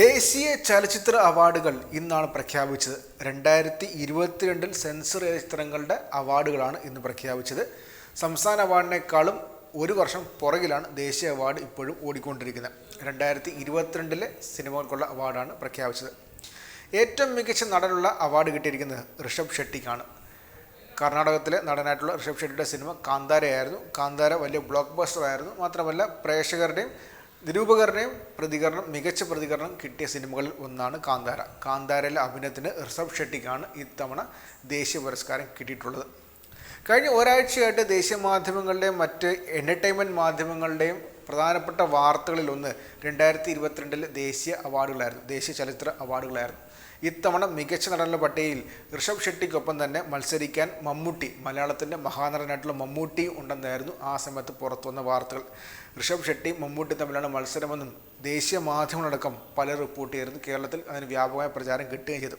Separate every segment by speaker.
Speaker 1: ദേശീയ ചലച്ചിത്ര അവാർഡുകൾ ഇന്നാണ് പ്രഖ്യാപിച്ചത്. രണ്ടായിരത്തി ഇരുപത്തിരണ്ടിൽ സെൻസർ ചിത്രങ്ങളുടെ അവാർഡുകളാണ് ഇന്ന് പ്രഖ്യാപിച്ചത്. സംസ്ഥാന അവാർഡിനേക്കാളും ഒരു വർഷം പുറകിലാണ് ദേശീയ അവാർഡ് ഇപ്പോഴും ഓടിക്കൊണ്ടിരിക്കുന്നത്. രണ്ടായിരത്തി ഇരുപത്തിരണ്ടിലെ സിനിമകൾക്കുള്ള അവാർഡാണ് പ്രഖ്യാപിച്ചത്. ഏറ്റവും മികച്ച നടനുള്ള അവാർഡ് കിട്ടിയിരിക്കുന്നത് ഋഷഭ് ഷെട്ടിക്കാണ്. കർണാടകത്തിലെ നടനായിട്ടുള്ള ഋഷഭ് ഷെട്ടിയുടെ സിനിമ കാന്താരയായിരുന്നു. കാന്താര വലിയ ബ്ലോക്ക് ബസ്റ്റർ ആയിരുന്നു. മാത്രമല്ല പ്രേക്ഷകരുടെയും നിരൂപകരുടെയും പ്രതികരണം മികച്ച പ്രതികരണം കിട്ടിയ സിനിമകളിൽ ഒന്നാണ് കാന്താര. കാന്താരയിലെ അഭിനയത്തിന് ഋഷഭ് ഷെട്ടിക്കാണ് ഇത്തവണ ദേശീയ പുരസ്കാരം കിട്ടിയിട്ടുള്ളത്. കഴിഞ്ഞ ഒരാഴ്ചയായിട്ട് ദേശീയ മാധ്യമങ്ങളുടെയും മറ്റ് എന്റർടൈൻമെന്റ് മാധ്യമങ്ങളുടെയും പ്രധാനപ്പെട്ട വാർത്തകളിലൊന്ന് രണ്ടായിരത്തി ഇരുപത്തിരണ്ടിലെ ദേശീയ അവാർഡുകളായിരുന്നു. ദേശീയ ചലച്ചിത്ര അവാർഡുകളായിരുന്നു. ഇത്തവണ മികച്ച നടനുള്ള പട്ടികയിൽ ഋഷഭ് ഷെട്ടിക്കൊപ്പം തന്നെ മത്സരിക്കാൻ മമ്മൂട്ടി മലയാളത്തിന്റെ മഹാനടനായിട്ടുള്ള മമ്മൂട്ടി ഉണ്ടെന്നായിരുന്നു ആ സമയത്ത് പുറത്തു വന്ന വാർത്തകൾ. ഋഷഭ് ഷെട്ടി മമ്മൂട്ടി തമ്മിലാണ് മത്സരമെന്നും ദേശീയ മാധ്യമങ്ങളടക്കം പല റിപ്പോർട്ട് ചെയ്തിരുന്നു. കേരളത്തിൽ അതിന് വ്യാപകമായ പ്രചാരം കിട്ടുകയും ചെയ്തു.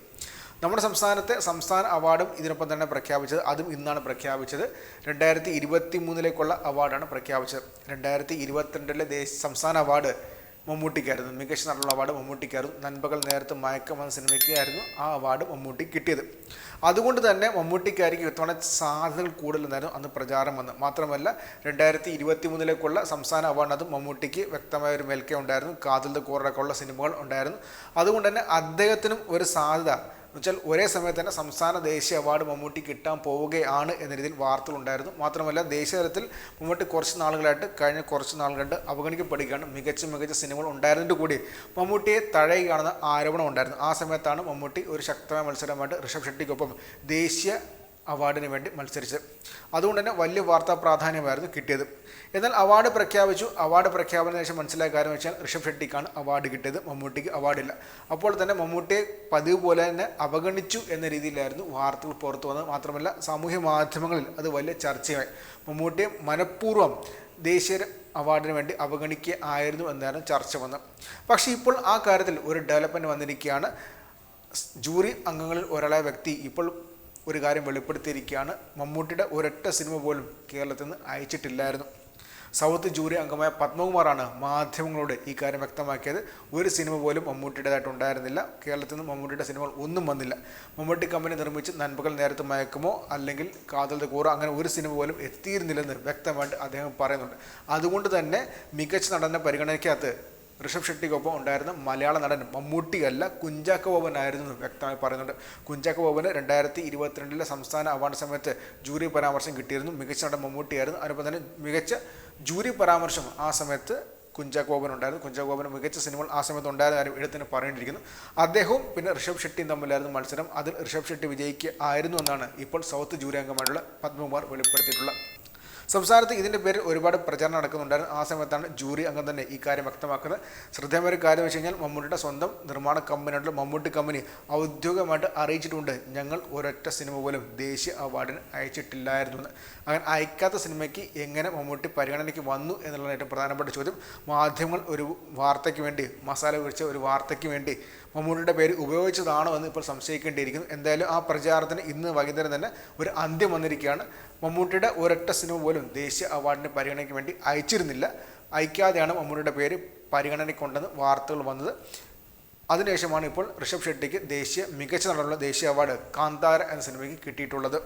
Speaker 1: നമ്മുടെ സംസ്ഥാനത്തെ സംസ്ഥാന അവാർഡും ഇതിനൊപ്പം തന്നെ പ്രഖ്യാപിച്ചത് അതും ഇന്നാണ് പ്രഖ്യാപിച്ചത്. രണ്ടായിരത്തി ഇരുപത്തി മൂന്നിലേക്കുള്ള അവാർഡാണ് പ്രഖ്യാപിച്ചത്. രണ്ടായിരത്തി ഇരുപത്തിരണ്ടിലെ സംസ്ഥാന അവാർഡ് മമ്മൂട്ടിക്കായിരുന്നു. മികച്ച നടനുള്ള അവാർഡ് മമ്മൂട്ടിക്കായിരുന്നു. നൻപകൽ നേരത്തെ മയക്കം എന്ന സിനിമയ്ക്കായിരുന്നു ആ അവാർഡ് മമ്മൂട്ടി കിട്ടിയത്. അതുകൊണ്ട് തന്നെ മമ്മൂട്ടിക്കായിരിക്കും ഇത്തവണ സാധ്യതകൾ കൂടുതലെന്നായിരുന്നു അന്ന് പ്രചാരം വന്നത് മാത്രമല്ല രണ്ടായിരത്തി ഇരുപത്തി മൂന്നിലേക്കുള്ള സംസ്ഥാന അവാർഡിനകത്ത് മമ്മൂട്ടിക്ക് വ്യക്തമായ ഒരു മേൽക്കൈ ഉണ്ടായിരുന്നു. കാതൽ കൂറൊക്കെയുള്ള സിനിമകൾ ഉണ്ടായിരുന്നു. അതുകൊണ്ട് തന്നെ അദ്ദേഹത്തിനും ഒരു സാധ്യത. എന്നുവെച്ചാൽ ഒരേ സമയത്ത് തന്നെ സംസ്ഥാന ദേശീയ അവാർഡ് മമ്മൂട്ടി കിട്ടാൻ പോവുകയാണ് എന്ന രീതിയിൽ വാർത്തകളുണ്ടായിരുന്നു. മാത്രമല്ല ദേശീയ തലത്തിൽ മമ്മൂട്ടി കുറച്ച് നാളുകളായിട്ട് കഴിഞ്ഞ കുറച്ച് നാളുകളായിട്ട് അവഗണിക്കപ്പെടുകയാണ്. മികച്ച മികച്ച സിനിമകൾ ഉണ്ടായിരുന്നിട്ട് കൂടി മമ്മൂട്ടിയെ തഴയുകയാണെന്ന ആരോപണം ഉണ്ടായിരുന്നു ആ സമയത്താണ് മമ്മൂട്ടി ഒരു ശക്തമായ മത്സരമായിട്ട് ഋഷഭ് ഷെട്ടിക്കൊപ്പം ദേശീയ അവാർഡിന് വേണ്ടി മത്സരിച്ചത് അതുകൊണ്ട് തന്നെ വലിയ വാർത്താ പ്രാധാന്യമായിരുന്നു കിട്ടിയത്. എന്നാൽ അവാർഡ് പ്രഖ്യാപിച്ചു. അവാർഡ് പ്രഖ്യാപനത്തിന് ശേഷം മനസ്സിലായ കാര്യം വെച്ചാൽ ഋഷഭ് ഷെട്ടിക്കാണ് അവാർഡ് കിട്ടിയത്. മമ്മൂട്ടിക്ക് അവാർഡില്ല. അപ്പോൾ തന്നെ മമ്മൂട്ടിയെ പതിവ് പോലെ തന്നെ അവഗണിച്ചു എന്ന രീതിയിലായിരുന്നു വാർത്തകൾ പുറത്തു വന്നത്. മാത്രമല്ല സാമൂഹ്യ മാധ്യമങ്ങളിൽ അത് വലിയ ചർച്ചയായി. മമ്മൂട്ടിയെ മനഃപൂർവം ദേശീയ അവാർഡിന് വേണ്ടി അവഗണിക്കുക ആയിരുന്നു എന്നായിരുന്നു ചർച്ച വന്നത്. പക്ഷേ ഇപ്പോൾ ആ കാര്യത്തിൽ ഒരു ഡെവലപ്മെന്റ് വന്നിരിക്കുകയാണ്. ജൂറി അംഗങ്ങളിൽ ഒരാളായ വ്യക്തി ഇപ്പോൾ ഒരു കാര്യം വെളിപ്പെടുത്തിയിരിക്കുകയാണ്. മമ്മൂട്ടിയുടെ ഒരൊറ്റ സിനിമ പോലും കേരളത്തിൽ നിന്ന് അയച്ചിട്ടില്ലായിരുന്നു. സൗത്ത് ജൂറി അംഗമായ പത്മകുമാറാണ് മാധ്യമങ്ങളോട് ഈ കാര്യം വ്യക്തമാക്കിയത്. ഒരു സിനിമ പോലും മമ്മൂട്ടിയുടേതായിട്ട് ഉണ്ടായിരുന്നില്ല. കേരളത്തിൽ നിന്ന് മമ്മൂട്ടിയുടെ സിനിമകൾ ഒന്നും വന്നില്ല. മമ്മൂട്ടി കമ്പനി നിർമ്മിച്ച് നൻപകൽ നേരത്തെ മയക്കുമോ അല്ലെങ്കിൽ കാതൽ കൂറ അങ്ങനെ ഒരു സിനിമ പോലും എത്തിയിരുന്നില്ലെന്ന് വ്യക്തമായിട്ട് അദ്ദേഹം പറയുന്നുണ്ട്. അതുകൊണ്ട് തന്നെ മികച്ച നടനെ പരിഗണനയ്ക്കകത്ത് ഋഷഭ് ഷെട്ടിക്കൊപ്പം ഉണ്ടായിരുന്ന മലയാള നടൻ മമ്മൂട്ടി അല്ല കുഞ്ചാക്ക ബോബൻ ആയിരുന്നു വ്യക്തമായി പറയുന്നുണ്ട്. കുഞ്ചാക്ക ബോബന് രണ്ടായിരത്തി ഇരുപത്തിരണ്ടിലെ സംസ്ഥാന അവാർഡ് സമയത്ത് ജൂറി പരാമർശം കിട്ടിയിരുന്നു. മികച്ച നടൻ മമ്മൂട്ടിയായിരുന്നു. അതിനൊപ്പം തന്നെ മികച്ച ജൂറി പരാമർശം ആ സമയത്ത് കുഞ്ചാക്ക ബോബൻ ഉണ്ടായിരുന്നു. കുഞ്ചാക്ക ബോബൻ മികച്ച സിനിമകൾ ആ സമയത്ത് ഉണ്ടായിരുന്ന കാര്യം എഴുത്തിന് പറയേണ്ടിയിരിക്കുന്നു. അദ്ദേഹവും പിന്നെ ഋഷഭ് ഷെട്ടിയും തമ്മിലായിരുന്നു മത്സരം. അതിൽ ഋഷഭ് ഷെട്ടി വിജയിക്കുക ആയിരുന്നു എന്നാണ് ഇപ്പോൾ സൗത്ത് ജൂറി അംഗമായിട്ടുള്ള പത്മകുമാർ വെളിപ്പെടുത്തിയിട്ടുള്ളത്. സംസ്ഥാനത്ത് ഇതിന്റെ പേരിൽ ഒരുപാട് പ്രചാരണം നടക്കുന്നുണ്ടായിരുന്നു. ആ സമയത്താണ് ജൂറി അംഗം തന്നെ ഈ കാര്യം വ്യക്തമാക്കുന്നത്. ശ്രദ്ധേയമായ ഒരു കാര്യം വെച്ച് കഴിഞ്ഞാൽ മമ്മൂട്ടിയുടെ സ്വന്തം നിർമ്മാണ കമ്പനിയായിട്ടുള്ള മമ്മൂട്ടി കമ്പനി ഔദ്യോഗികമായിട്ട് അറിയിച്ചിട്ടുണ്ട്. ഞങ്ങൾ ഒരൊറ്റ സിനിമ പോലും ദേശീയ അവാർഡിന് അയച്ചിട്ടില്ലായിരുന്നു എന്ന്. അങ്ങനെ അയക്കാത്ത സിനിമയ്ക്ക് എങ്ങനെ മമ്മൂട്ടി പരിഗണനയ്ക്ക് വന്നു എന്നുള്ളതാണ് ഏറ്റവും പ്രധാനപ്പെട്ട ചോദ്യം. മാധ്യമങ്ങൾ ഒരു വാർത്തയ്ക്ക് വേണ്ടി മസാല കുറിച്ച ഒരു വാർത്തയ്ക്ക് വേണ്ടി മമ്മൂട്ടിയുടെ പേര് ഉപയോഗിച്ചതാണോ എന്ന് ഇപ്പോൾ സംശയിക്കേണ്ടിയിരിക്കുന്നു. എന്തായാലും ആ പ്രചാരണത്തിന് ഇന്ന് വൈകുന്നേരം തന്നെ ഒരു അന്ത്യം വന്നിരിക്കുകയാണ്. മമ്മൂട്ടിയുടെ ഒരൊറ്റ സിനിമ പോലും ദേശീയ അവാർഡിന് പരിഗണനയ്ക്ക് വേണ്ടി അയച്ചിരുന്നില്ല. അയക്കാതെയാണ് മമ്മൂട്ടിയുടെ പേര് പരിഗണനയ്ക്കുണ്ടെന്ന് വാർത്തകൾ വന്നത്. അതിനുശേഷമാണ് ഇപ്പോൾ ഋഷഭ് ഷെട്ടിക്ക് ദേശീയ മികച്ച നടനുള്ള ദേശീയ അവാർഡ് കാന്താര എന്ന സിനിമയ്ക്ക് കിട്ടിയിട്ടുള്ളത്.